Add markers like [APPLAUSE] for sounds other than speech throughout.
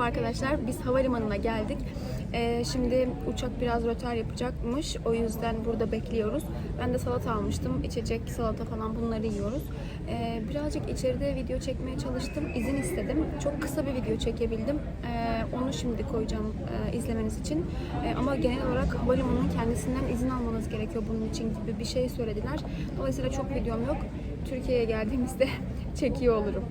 Merhaba arkadaşlar. Biz havalimanına geldik. Ee, şimdi uçak biraz rötar yapacakmış. O yüzden burada bekliyoruz. Ben de salata almıştım. İçecek, salata falan bunları yiyoruz. Ee, birazcık içeride video çekmeye çalıştım. İzin istedim. Çok kısa bir video çekebildim. Ee, onu şimdi koyacağım e, izlemeniz için. Ee, ama genel olarak havalimanının kendisinden izin almanız gerekiyor bunun için gibi bir şey söylediler. Dolayısıyla çok videom yok. Türkiye'ye geldiğimizde [LAUGHS] çekiyor olurum.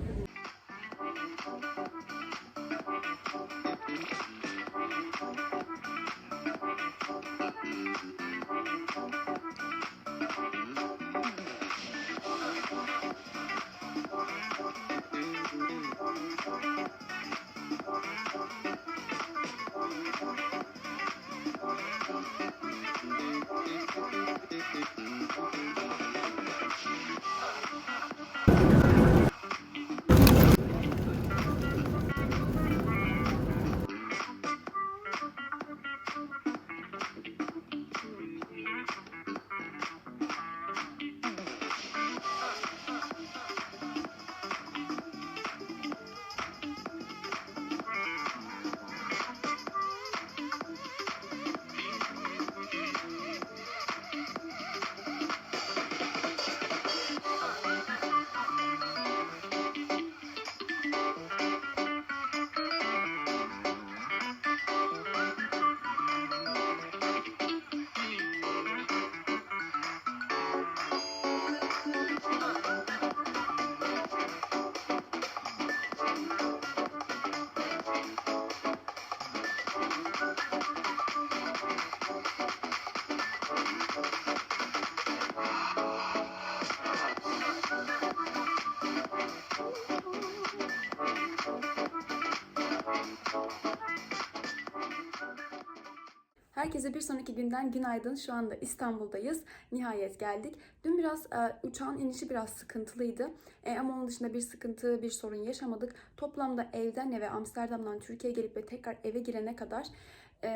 Herkese bir sonraki günden günaydın. Şu anda İstanbul'dayız. Nihayet geldik. Dün biraz e, uçağın inişi biraz sıkıntılıydı. E, ama onun dışında bir sıkıntı, bir sorun yaşamadık. Toplamda evden eve Amsterdam'dan Türkiye'ye gelip ve tekrar eve girene kadar e,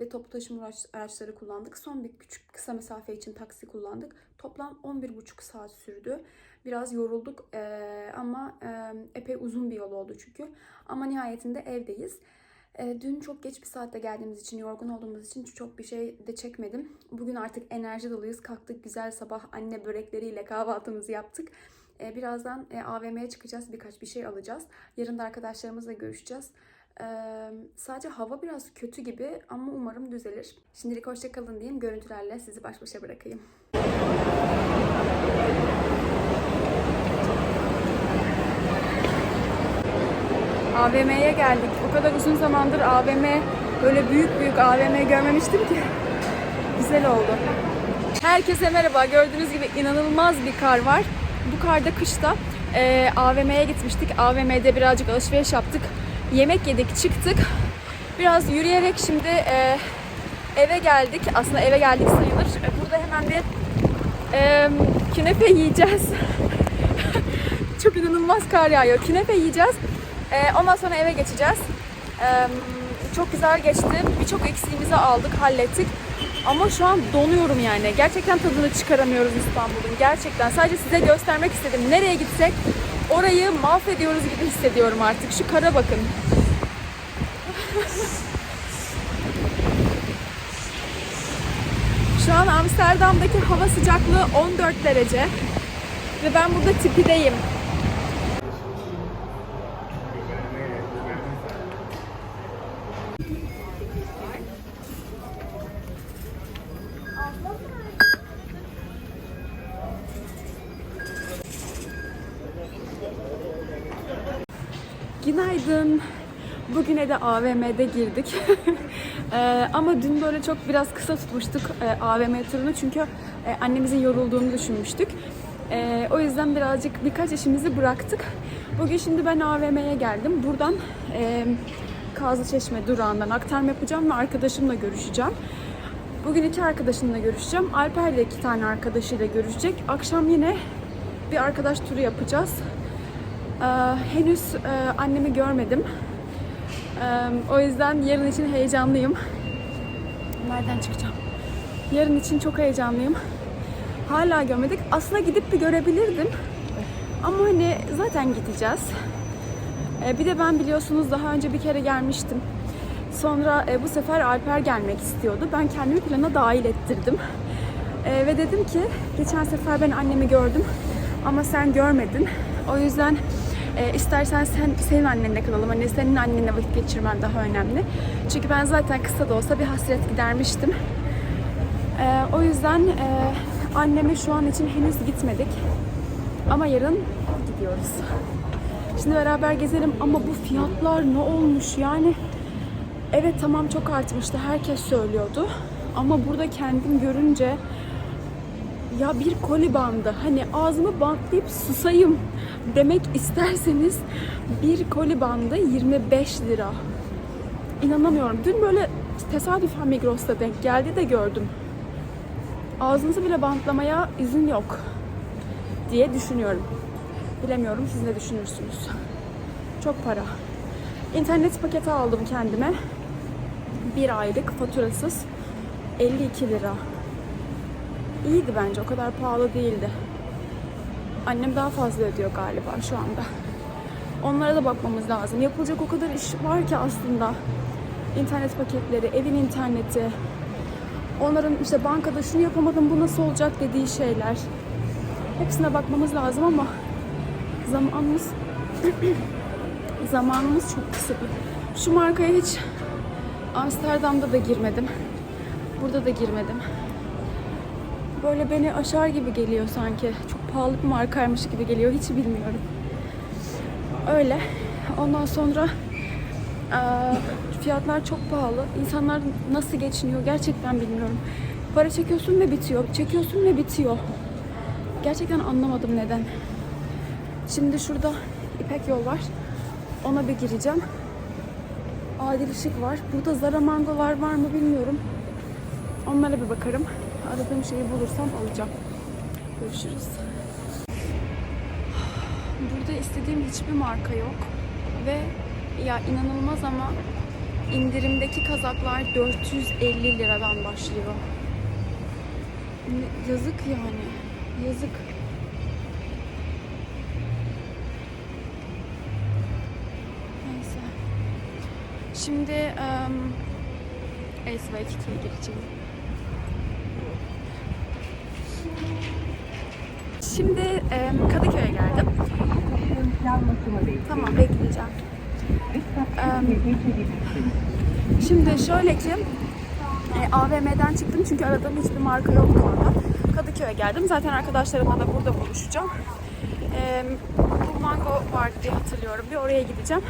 ve toplu taşıma araç- araçları kullandık. Son bir küçük kısa mesafe için taksi kullandık. Toplam 11,5 saat sürdü. Biraz yorulduk e, ama e, epey uzun bir yol oldu çünkü. Ama nihayetinde evdeyiz. E, Dün çok geç bir saatte geldiğimiz için, yorgun olduğumuz için çok bir şey de çekmedim. Bugün artık enerji doluyuz. Kalktık güzel sabah anne börekleriyle kahvaltımızı yaptık. E, Birazdan e, AVM'ye çıkacağız. Birkaç bir şey alacağız. Yarın da arkadaşlarımızla görüşeceğiz. E, Sadece hava biraz kötü gibi ama umarım düzelir. Şimdilik hoşça kalın diyeyim. Görüntülerle sizi baş başa bırakayım. AVM'ye geldik. O kadar uzun zamandır AVM, böyle büyük büyük AVM görmemiştim ki. [LAUGHS] Güzel oldu. Herkese merhaba. Gördüğünüz gibi inanılmaz bir kar var. Bu karda kışta e, AVM'ye gitmiştik. AVM'de birazcık alışveriş yaptık. Yemek yedik, çıktık. Biraz yürüyerek şimdi e, eve geldik. Aslında eve geldik sayılır. E, Burada hemen bir e, künefe yiyeceğiz. [LAUGHS] Çok inanılmaz kar yağıyor. Künefe yiyeceğiz. Ee, ondan sonra eve geçeceğiz. Ee, çok güzel geçti. Birçok eksiğimizi aldık, hallettik. Ama şu an donuyorum yani. Gerçekten tadını çıkaramıyoruz İstanbul'un. Gerçekten. Sadece size göstermek istedim. Nereye gitsek orayı mahvediyoruz gibi hissediyorum artık. Şu kara bakın. [LAUGHS] Şu an Amsterdam'daki hava sıcaklığı 14 derece. Ve ben burada tipideyim. Günaydın. Bugüne de AVM'de girdik. Eee, [LAUGHS] ama dün böyle çok biraz kısa tutmuştuk eee, AVM turunu çünkü eee, annemizin yorulduğunu düşünmüştük. Eee, o yüzden birazcık birkaç işimizi bıraktık. Bugün şimdi ben AVM'ye geldim. Buradan eee Kazlıçeşme durağından aktarma yapacağım ve arkadaşımla görüşeceğim. Bugün iki arkadaşımla görüşeceğim. Alper de iki tane arkadaşıyla görüşecek. Akşam yine bir arkadaş turu yapacağız. Ee, henüz e, annemi görmedim. Ee, o yüzden yarın için heyecanlıyım. Nereden çıkacağım? Yarın için çok heyecanlıyım. Hala görmedik. Aslında gidip bir görebilirdim. Ama hani zaten gideceğiz. E, bir de ben biliyorsunuz daha önce bir kere gelmiştim. Sonra e, bu sefer Alper gelmek istiyordu. Ben kendimi plana dahil ettirdim. E, ve dedim ki geçen sefer ben annemi gördüm ama sen görmedin. O yüzden e, istersen sen senin annenle kalalım. Hani senin annenle vakit geçirmen daha önemli. Çünkü ben zaten kısa da olsa bir hasret gidermiştim. E, o yüzden e, anneme şu an için henüz gitmedik. Ama yarın gidiyoruz. Şimdi beraber gezelim ama bu fiyatlar ne olmuş yani? Evet tamam çok artmıştı. Herkes söylüyordu. Ama burada kendim görünce ya bir koli bandı hani ağzımı bantlayıp susayım demek isterseniz bir koli bandı 25 lira. İnanamıyorum. Dün böyle tesadüfen Migros'ta denk geldi de gördüm. Ağzınızı bile bantlamaya izin yok diye düşünüyorum. Bilemiyorum siz ne düşünürsünüz. Çok para. İnternet paketi aldım kendime. Bir aylık faturasız 52 lira. İyiydi bence o kadar pahalı değildi. Annem daha fazla ödüyor galiba şu anda. Onlara da bakmamız lazım. Yapılacak o kadar iş var ki aslında. İnternet paketleri, evin interneti. Onların işte bankada şunu yapamadım bu nasıl olacak dediği şeyler. Hepsine bakmamız lazım ama zamanımız [CLEARS THROAT] zamanımız çok kısıtlı. Şu markaya hiç Amsterdam'da da girmedim. Burada da girmedim. Böyle beni aşar gibi geliyor sanki. Çok pahalı bir markaymış gibi geliyor. Hiç bilmiyorum. Öyle. Ondan sonra fiyatlar çok pahalı. İnsanlar nasıl geçiniyor gerçekten bilmiyorum. Para çekiyorsun ve bitiyor. Çekiyorsun ve bitiyor. Gerçekten anlamadım neden. Şimdi şurada İpek yol var. Ona bir gireceğim. Adil Işık var. Burada Zara Mangolar var mı bilmiyorum. Onlara bir bakarım. Aradığım şeyi bulursam alacağım. Görüşürüz. Burada istediğim hiçbir marka yok. Ve ya inanılmaz ama indirimdeki kazaklar 450 liradan başlıyor. Yazık yani. Yazık. Neyse. Şimdi um, Ace Kiki'ye gireceğim. Şimdi em, Kadıköy'e geldim. Tamam bekleyeceğim. Em, şimdi şöyle ki e, AVM'den çıktım çünkü aradığım hiçbir marka yoktu orada. Kadıköy'e geldim. Zaten arkadaşlarımla da burada buluşacağım. E, bu mango var diye hatırlıyorum. Bir oraya gideceğim.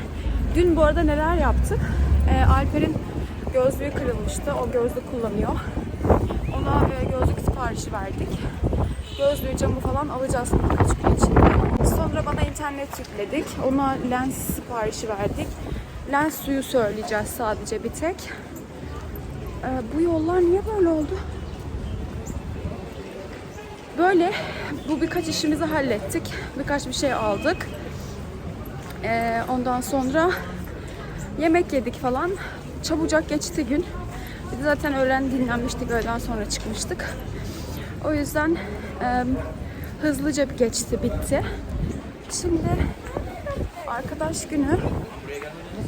Dün bu arada neler yaptık? E, Alper'in gözlüğü kırılmıştı. O gözlük kullanıyor. Ona e, gözlük siparişi verdik. Gözlüğü, camı falan alacağız birkaç gün içinde. Sonra bana internet yükledik. Ona lens siparişi verdik. Lens suyu söyleyeceğiz sadece bir tek. Ee, bu yollar niye böyle oldu? Böyle bu birkaç işimizi hallettik. Birkaç bir şey aldık. Ee, ondan sonra yemek yedik falan. Çabucak geçti gün. De zaten öğlen dinlenmiştik. Öğleden sonra çıkmıştık. O yüzden e, hızlıca geçti, bitti. Şimdi arkadaş günü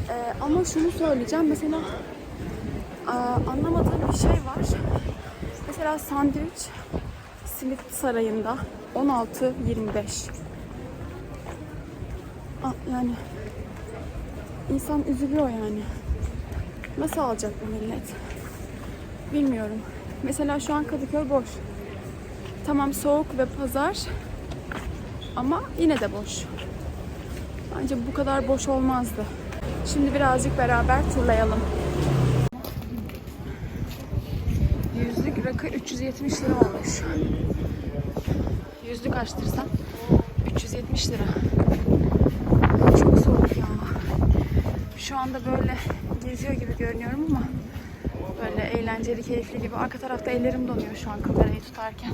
e, ama şunu söyleyeceğim. Mesela e, anlamadığım bir şey var. Mesela sandviç Simit Sarayı'nda 16.25. Ah, yani insan üzülüyor yani. Nasıl alacak bu millet? Bilmiyorum. Mesela şu an Kadıköy boş. Tamam soğuk ve pazar ama yine de boş. Bence bu kadar boş olmazdı. Şimdi birazcık beraber turlayalım. Yüzlük rakı 370 lira olmuş. Yüzlük açtırsam 370 lira. Çok soğuk ya. Şu anda böyle geziyor gibi görünüyorum ama böyle eğlenceli, keyifli gibi. Arka tarafta ellerim donuyor şu an kamerayı tutarken.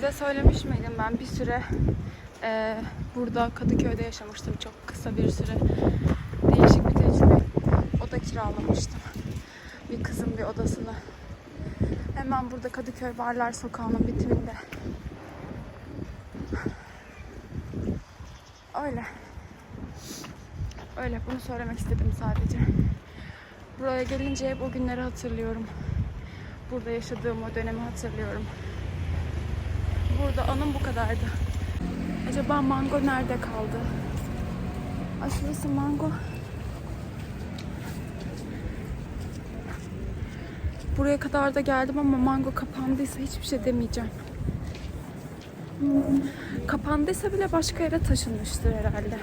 Size söylemiş miydim ben bir süre Ee, burada Kadıköy'de yaşamıştım çok kısa bir süre. Değişik bir tecrübe. Oda kiralamıştım. Bir kızın bir odasını. Hemen burada Kadıköy Barlar Sokağı'nın bitiminde. Öyle. Öyle bunu söylemek istedim sadece. Buraya gelince hep o günleri hatırlıyorum. Burada yaşadığım o dönemi hatırlıyorum. Burada anım bu kadardı. Acaba mango nerede kaldı? Ay şurası mango. Buraya kadar da geldim ama mango kapandıysa hiçbir şey demeyeceğim. Kapandıysa bile başka yere taşınmıştır herhalde.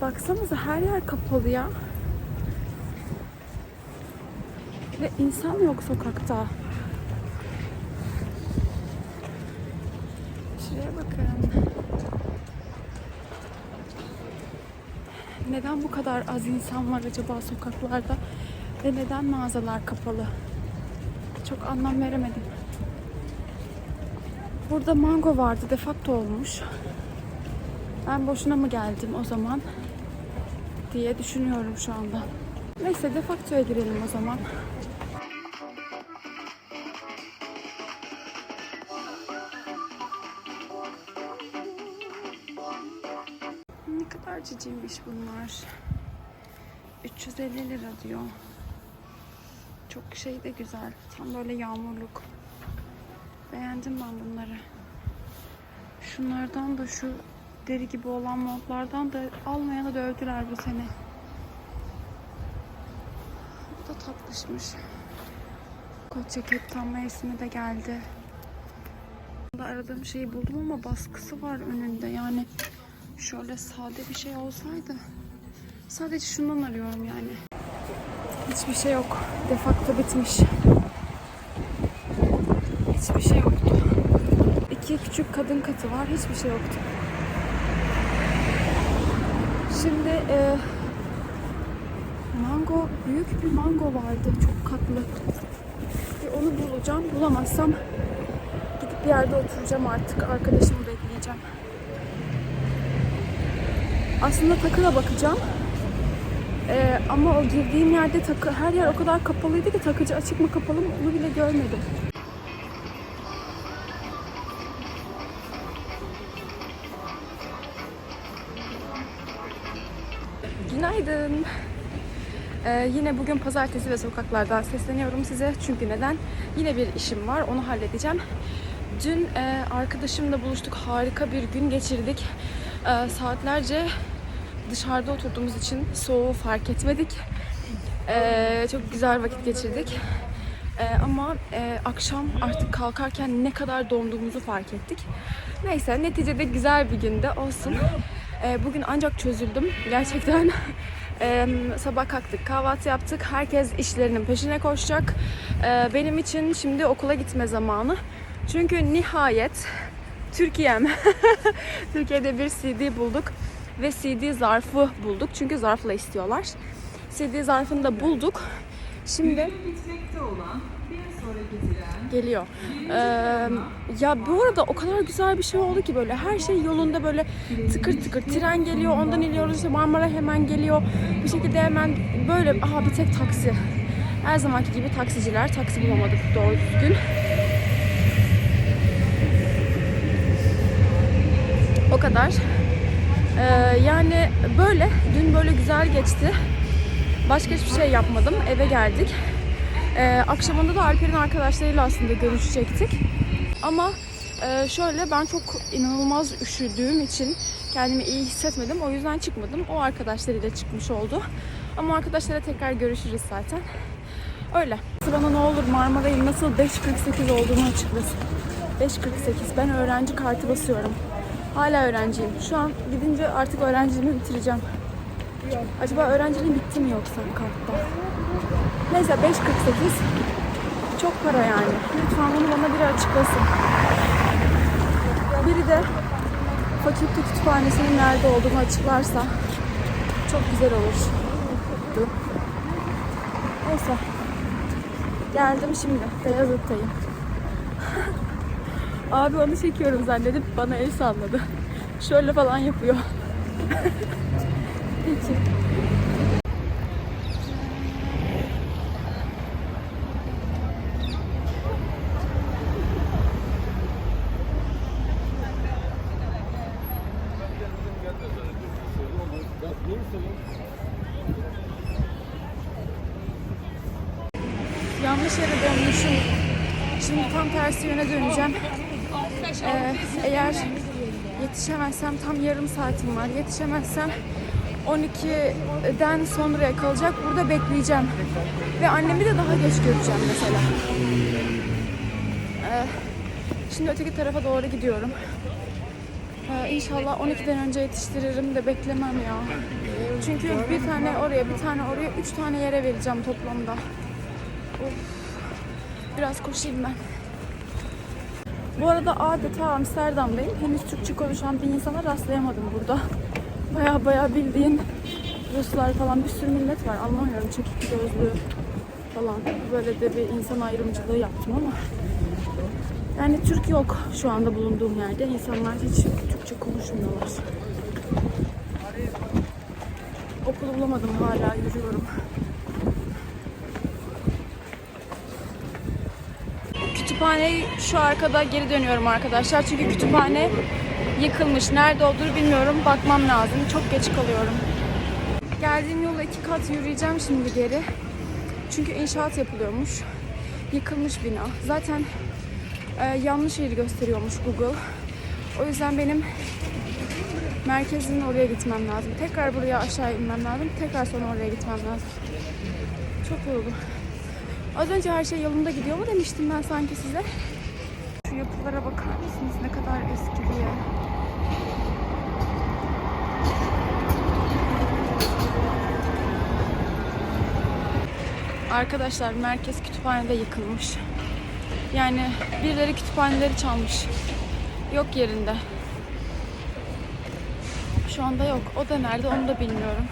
Baksanıza her yer kapalı ya. Ve insan yok sokakta. Şuraya bakın. Neden bu kadar az insan var acaba sokaklarda? Ve neden mağazalar kapalı? Çok anlam veremedim. Burada mango vardı, defakto olmuş. Ben boşuna mı geldim o zaman diye düşünüyorum şu anda. Neyse defaktoya girelim o zaman. Ciciymiş bunlar. 350 lira diyor. Çok şey de güzel. Tam böyle yağmurluk. Beğendim ben bunları. Şunlardan da şu deri gibi olan montlardan da almayana dövdüler bu sene. Bu da tatlışmış. Kot ceket tam mevsimi de geldi. Aradığım şeyi buldum ama baskısı var önünde. Yani şöyle sade bir şey olsaydı. Sadece şundan arıyorum yani. Hiçbir şey yok. Defakto bitmiş. Hiçbir şey yoktu. İki küçük kadın katı var. Hiçbir şey yoktu. Şimdi e, mango, büyük bir mango vardı. Çok katlı. Bir onu bulacağım. Bulamazsam gidip bir yerde oturacağım artık. Arkadaşımı bekleyeceğim. Aslında takıla bakacağım. Ee, ama o girdiğim yerde takı, her yer o kadar kapalıydı ki takıcı açık mı kapalı mı onu bile görmedim. Günaydın. Ee, yine bugün pazartesi ve sokaklardan sesleniyorum size. Çünkü neden? Yine bir işim var. Onu halledeceğim. Dün e, arkadaşımla buluştuk. Harika bir gün geçirdik. E, saatlerce dışarıda oturduğumuz için soğuğu fark etmedik. E, çok güzel vakit geçirdik. E, ama e, akşam artık kalkarken ne kadar donduğumuzu fark ettik. Neyse neticede güzel bir günde olsun. E, bugün ancak çözüldüm. Gerçekten [LAUGHS] e, sabah kalktık, kahvaltı yaptık. Herkes işlerinin peşine koşacak. E, benim için şimdi okula gitme zamanı. Çünkü nihayet Türkiye'm. [LAUGHS] Türkiye'de bir CD bulduk ve CD zarfı bulduk. Çünkü zarfla istiyorlar. CD zarfını da bulduk. Şimdi geliyor. Ee, ya bu arada o kadar güzel bir şey oldu ki böyle her şey yolunda böyle tıkır tıkır tren geliyor ondan iniyoruz işte Marmara hemen geliyor bir şekilde hemen böyle aha bir tek taksi her zamanki gibi taksiciler taksi bulamadık doğru düzgün o kadar Ee, yani böyle dün böyle güzel geçti başka hiçbir şey yapmadım eve geldik ee, akşamında da Alper'in arkadaşlarıyla aslında görüşecektik. Ama e, şöyle ben çok inanılmaz üşüdüğüm için kendimi iyi hissetmedim. O yüzden çıkmadım. O arkadaşlarıyla çıkmış oldu. Ama arkadaşlarla tekrar görüşürüz zaten. Öyle. Bana ne olur Marmaray'ın nasıl 5.48 olduğunu açıklasın. 5.48. Ben öğrenci kartı basıyorum. Hala öğrenciyim. Şu an gidince artık öğrenciliğimi bitireceğim. Acaba öğrenciliğim bitti mi yoksa kartta? Neyse 5.48 çok para yani. Lütfen bunu bana biri açıklasın. Biri de fakülte kütüphanesinin nerede olduğunu açıklarsa çok güzel olur. Neyse. Geldim şimdi. Beyazıt'tayım. [LAUGHS] Abi onu çekiyorum zannedip bana el salladı. [LAUGHS] Şöyle falan yapıyor. [LAUGHS] Peki. Yanlış yere dönmüşüm. Şimdi tam tersi yöne döneceğim. Ee, eğer yetişemezsem tam yarım saatim var. Yetişemezsem 12'den sonraya kalacak. Burada bekleyeceğim. Ve annemi de daha geç göreceğim mesela. Ee, şimdi öteki tarafa doğru gidiyorum. Ee, inşallah 12'den önce yetiştiririm de beklemem ya. Çünkü bir tane oraya, bir tane oraya, üç tane yere vereceğim toplamda. Of. Biraz koşayım ben. Bu arada adeta Amsterdam'dayım. Henüz Türkçe konuşan bir insana rastlayamadım burada. [LAUGHS] Baya baya bildiğin Ruslar falan bir sürü millet var. Anlamıyorum çekik gözlü falan. Böyle de bir insan ayrımcılığı yaptım ama. Yani Türk yok şu anda bulunduğum yerde. İnsanlar hiç Türkçe konuşmuyorlar. Okul bulamadım hala yürüyorum. Kütüphaneyi şu arkada geri dönüyorum arkadaşlar. Çünkü kütüphane yıkılmış. Nerede olduğunu bilmiyorum. Bakmam lazım. Çok geç kalıyorum. Geldiğim yola iki kat yürüyeceğim şimdi geri. Çünkü inşaat yapılıyormuş. Yıkılmış bina. Zaten e, yanlış yeri gösteriyormuş Google. O yüzden benim merkezin oraya gitmem lazım. Tekrar buraya aşağı inmem lazım. Tekrar sonra oraya gitmem lazım. Çok yoruldum. Az önce her şey yolunda gidiyor mu demiştim ben sanki size. Şu yapılara bakar mısınız ne kadar eski diye. Arkadaşlar merkez kütüphanede yıkılmış. Yani birileri kütüphaneleri çalmış. Yok yerinde. Şu anda yok. O da nerede onu da bilmiyorum.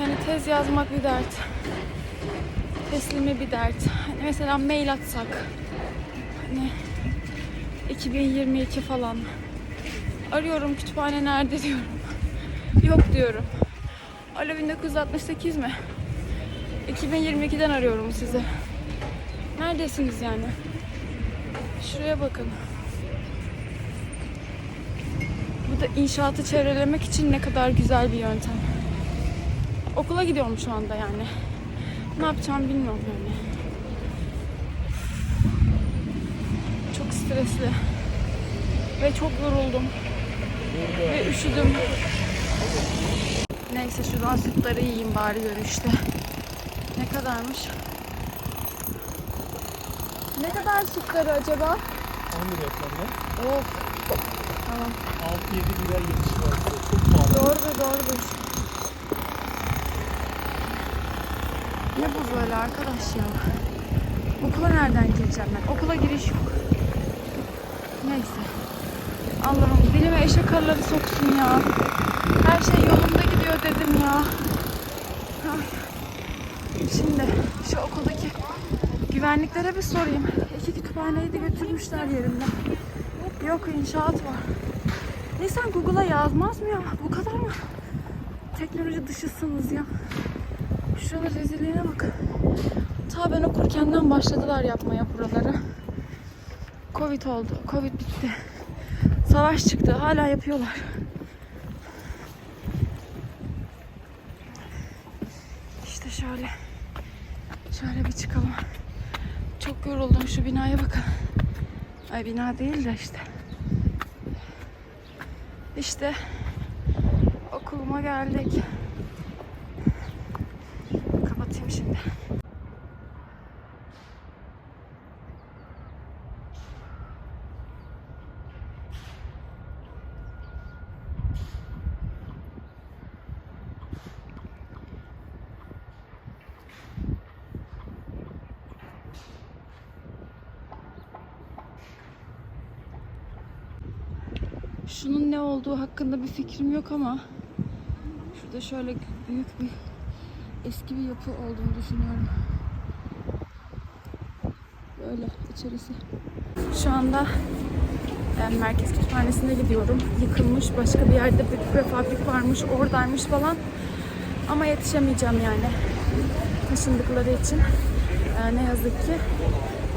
Yani tez yazmak bir dert teslimi bir dert. Hani mesela mail atsak. Hani 2022 falan. Arıyorum kütüphane nerede diyorum. [LAUGHS] Yok diyorum. Alo 1968 mi? 2022'den arıyorum sizi. Neredesiniz yani? Şuraya bakın. Bu da inşaatı çevrelemek için ne kadar güzel bir yöntem. Okula gidiyorum şu anda yani. Ne yapacağımı bilmiyorum yani. Çok stresli. Ve çok yoruldum. Ve üşüdüm. Neyse şuradan sütleri yiyeyim bari görüşte. Ne kadarmış? Ne kadar sütleri acaba? 10 lira efendim. Of. Tamam. 6-7 lira var. Çok pahalı. Doğrudur doğrudur. Ne bu böyle arkadaş ya? Okula nereden gireceğim ben? Okula giriş yok. Neyse. Allah'ım dilime eşek arıları soksun ya. Her şey yolunda gidiyor dedim ya. Ay. Şimdi şu okuldaki güvenliklere bir sorayım. İki kütüphaneyi de götürmüşler yerimden. Yok inşaat var. İnsan Google'a yazmaz mı ya? Bu kadar mı? Teknoloji dışısınız ya. Şuralar rezilliğine bak. Ta ben okurkenden başladılar yapmaya buraları. Covid oldu. Covid bitti. Savaş çıktı. Hala yapıyorlar. İşte şöyle. Şöyle bir çıkalım. Çok yoruldum. Şu binaya bakın. Ay bina değil de işte. İşte okuluma geldik. Kapatayım şimdi. Şunun ne olduğu hakkında bir fikrim yok ama şurada şöyle büyük bir eski bir yapı olduğunu düşünüyorum. Böyle içerisi. Şu anda e, merkez kütüphanesine gidiyorum. Yıkılmış başka bir yerde bir prefabrik varmış, oradaymış falan. Ama yetişemeyeceğim yani. Taşındıkları için. E, ne yazık ki.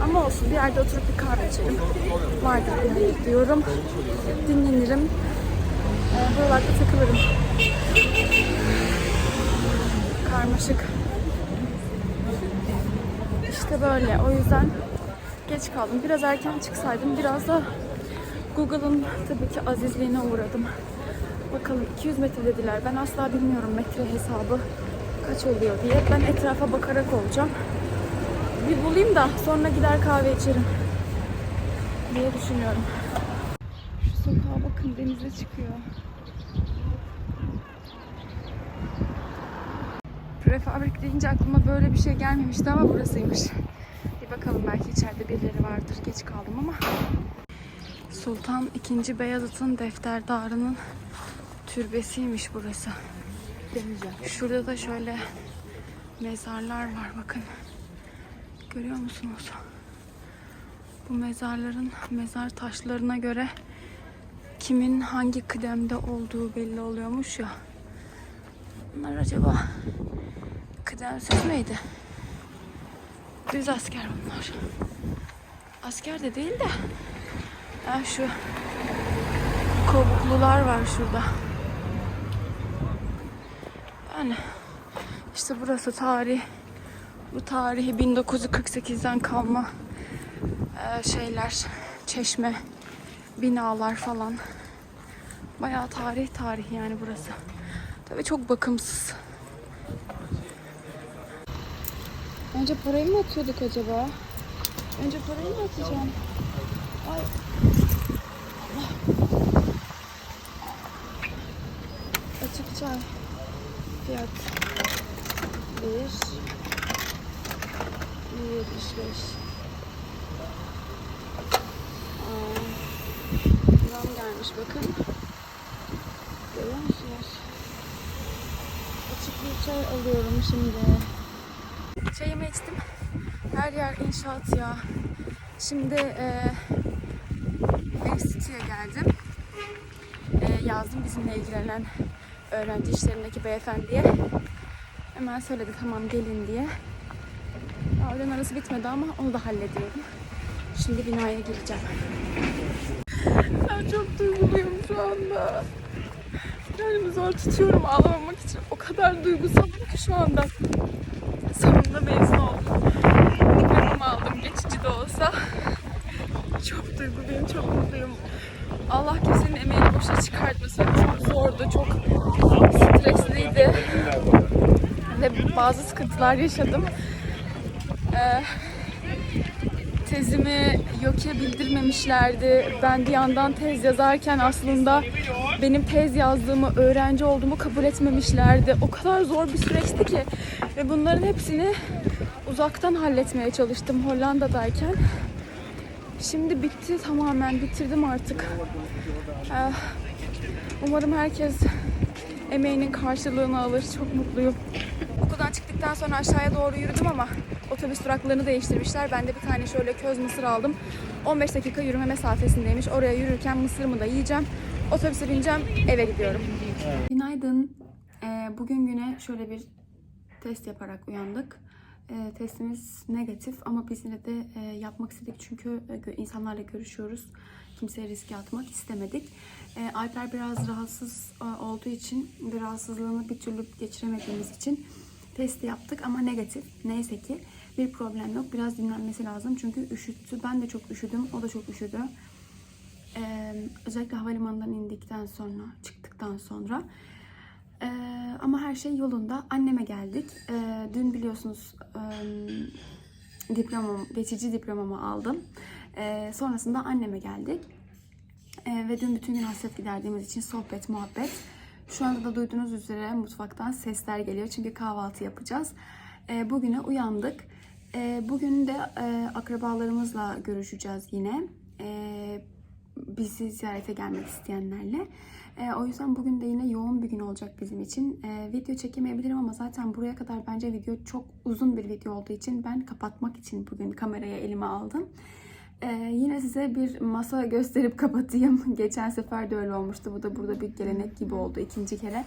Ama olsun bir yerde oturup bir kahve içerim. Vardır bir diyorum. Dinlenirim. E, buralarda takılırım. Karmaşık. İşte böyle. O yüzden geç kaldım. Biraz erken çıksaydım biraz da Google'ın tabii ki azizliğine uğradım. Bakalım 200 metre dediler. Ben asla bilmiyorum metre hesabı kaç oluyor diye. Ben etrafa bakarak olacağım. Bir bulayım da sonra gider kahve içerim diye düşünüyorum. Şu sokağa bakın denize çıkıyor. Prefabrik deyince aklıma böyle bir şey gelmemişti ama burasıymış. Bir bakalım belki içeride birileri vardır. Geç kaldım ama. Sultan II. Beyazıt'ın defterdarının türbesiymiş burası. Şurada da şöyle mezarlar var bakın. Görüyor musunuz? Bu mezarların mezar taşlarına göre kimin hangi kıdemde olduğu belli oluyormuş ya. Bunlar acaba kıdemsiz miydi? Düz asker bunlar. Asker de değil de. Ha şu kovuklular var şurada. Yani işte burası tarih. Bu tarihi 1948'den kalma e, şeyler, çeşme, binalar falan. Bayağı tarih tarih yani burası. Tabii çok bakımsız. Önce parayı mı atıyorduk acaba? Önce parayı mı atacağım? Ay. Açık çay. Fiyat. 1. 1.75. Aa, Zam gelmiş bakın. Görüyor musunuz? Açık bir çay alıyorum şimdi. Çayımı içtim. Her yer inşaat ya. Şimdi e, enstitüye geldim. E, yazdım bizimle ilgilenen öğrenci işlerindeki beyefendiye. Hemen söyledi tamam gelin diye. Öğlen arası bitmedi ama onu da hallediyorum. Şimdi binaya gireceğim. Ben çok duyguluyum şu anda. Kendimi zor tutuyorum ağlamamak için. O kadar duygusalım ki şu anda. Sonunda mezun oldum. Diplomamı aldım geçici de olsa. Çok duyguluyum, çok mutluyum. Allah kimsenin emeğini boşa çıkartmasın. Çok zordu, çok stresliydi. Ve bazı sıkıntılar yaşadım. Ee, tezimi YÖK'e bildirmemişlerdi. Ben bir yandan tez yazarken aslında benim tez yazdığımı, öğrenci olduğumu kabul etmemişlerdi. O kadar zor bir süreçti ki. Ve bunların hepsini uzaktan halletmeye çalıştım Hollanda'dayken. Şimdi bitti tamamen, bitirdim artık. Ee, umarım herkes emeğinin karşılığını alır. Çok mutluyum. Okuldan çıktıktan sonra aşağıya doğru yürüdüm ama otobüs duraklarını değiştirmişler. Ben de bir tane şöyle köz mısır aldım. 15 dakika yürüme mesafesindeymiş. Oraya yürürken mısırımı da yiyeceğim. Otobüse bineceğim, eve gidiyorum. Günaydın. Ee, bugün güne şöyle bir test yaparak uyandık. Ee, testimiz negatif ama biz yine de e, yapmak istedik çünkü e, insanlarla görüşüyoruz. Kimseye riske atmak istemedik. Ee, Alper biraz rahatsız e, olduğu için, bir rahatsızlığını bir türlü geçiremediğimiz için testi yaptık ama negatif. Neyse ki bir problem yok. Biraz dinlenmesi lazım çünkü üşüttü. Ben de çok üşüdüm, o da çok üşüdü. Ee, özellikle havalimanından indikten sonra, çıktıktan sonra. Ee, ama her şey yolunda. Anneme geldik. Ee, dün biliyorsunuz e, diplomam, geçici diplomamı aldım. Ee, sonrasında anneme geldik. Ee, ve dün bütün gün hasret giderdiğimiz için sohbet, muhabbet. Şu anda da duyduğunuz üzere mutfaktan sesler geliyor. Çünkü kahvaltı yapacağız. Ee, bugüne uyandık. Ee, bugün de e, akrabalarımızla görüşeceğiz yine. Ee, bizi ziyarete gelmek isteyenlerle. E, o yüzden bugün de yine yoğun bir gün olacak bizim için. Video çekemeyebilirim ama zaten buraya kadar bence video çok uzun bir video olduğu için ben kapatmak için bugün kameraya elime aldım. Yine size bir masa gösterip kapatayım. [LAUGHS] Geçen sefer de öyle olmuştu. Bu da burada bir gelenek gibi oldu ikinci kere.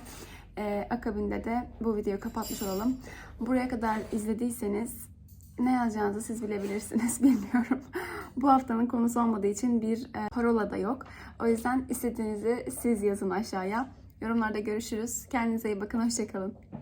E, akabinde de bu videoyu kapatmış olalım. Buraya kadar izlediyseniz ne yazacağınızı siz bilebilirsiniz [LAUGHS] bilmiyorum. Bu haftanın konusu olmadığı için bir e, parola da yok. O yüzden istediğinizi siz yazın aşağıya. Yorumlarda görüşürüz. Kendinize iyi bakın. Hoşçakalın.